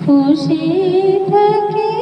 খুশি থাকি।